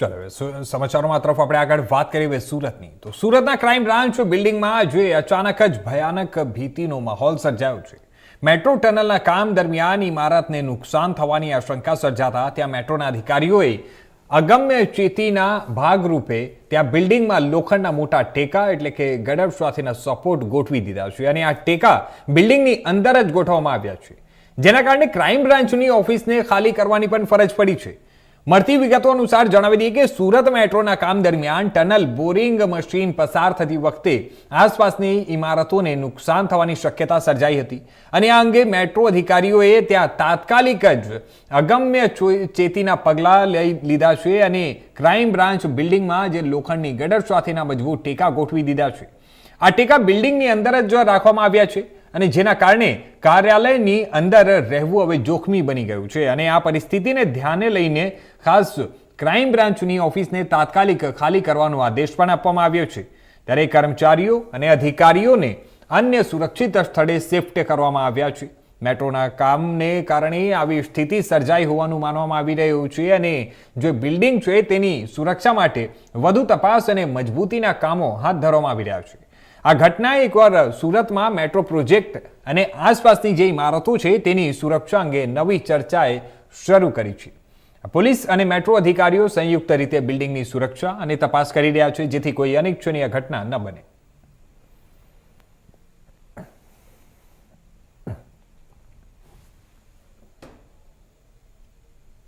ચાલો, હવે સમાચારોમાં તરફ આપણે આગળ વાત કરીએ હવે સુરતની. તો સુરતના ક્રાઇમ બ્રાન્ચ બિલ્ડિંગમાં જે અચાનક જ ભયાનક ભીતિનો માહોલ સર્જાયો છે. મેટ્રો ટનલના કામ દરમિયાન ઇમારતને નુકસાન થવાની આશંકા સર્જાતા ત્યાં મેટ્રોના અધિકારીઓએ અગમ્ય ચેતીના ભાગરૂપે ત્યાં બિલ્ડિંગમાં લોખંડના મોટા ટેકા એટલે કે ગડબ સાથેના સપોર્ટ ગોઠવી દીધા છે અને આ ટેકા બિલ્ડિંગની અંદર જ ગોઠવવામાં આવ્યા છે. જેના કારણે ક્રાઇમ બ્રાન્ચની ઓફિસને ખાલી કરવાની પણ ફરજ પડી છે. મળતી વિગતો અનુસાર જણાવી દઈએ કે સુરત મેટ્રોના કામ દરમિયાન ટનલ બોરિંગ મશીન પસાર થતી વખતે આસપાસની ઇમારતોને નુકસાન થવાની શક્યતા સર્જાઈ હતી. અને આ અંગે મેટ્રો અધિકારીઓએ ત્યાં તાત્કાલિક જ અગમ્ય ચેતીના પગલાં લઈ લીધા છે અને ક્રાઇમ બ્રાન્ચ બિલ્ડિંગમાં જે લોખંડની ગડર સાથેના મજબૂત ટેકા ગોઠવી દીધા છે. આ ટેકા બિલ્ડિંગની અંદર જ રાખવામાં આવ્યા છે. અને જેના કારણે કાર્યાલયની અંદર રહેવું હવે જોખમી બની ગયું છે. અને આ પરિસ્થિતિને ધ્યાને લઈને ખાસ ક્રાઇમ બ્રાન્ચની ઓફિસને તાત્કાલિક ખાલી કરવાનો આદેશ પણ આપવામાં આવ્યો છે. ત્યારે કર્મચારીઓ અને અધિકારીઓને અન્ય સુરક્ષિત સ્થળે શિફ્ટ કરવામાં આવ્યા છે. મેટ્રોના કામને કારણે આવી સ્થિતિ સર્જાઈ હોવાનું માનવામાં આવી રહ્યું છે અને જે બિલ્ડિંગ છે તેની સુરક્ષા માટે વધુ તપાસ અને મજબૂતીના કામો હાથ ધરવામાં આવી રહ્યા છે. આ ઘટના એકવાર સુરતમાં મેટ્રો પ્રોજેક્ટ અને આસપાસની જે ઇમારતો છે તેની સુરક્ષા અંગે નવી ચર્ચાએ શરૂ કરી છે. પોલીસ અને મેટ્રો અધિકારીઓ સંયુક્ત રીતે બિલ્ડિંગની સુરક્ષા અને તપાસ કરી રહ્યા છે જેથી કોઈ અનિચ્છનીય ઘટના ન બને.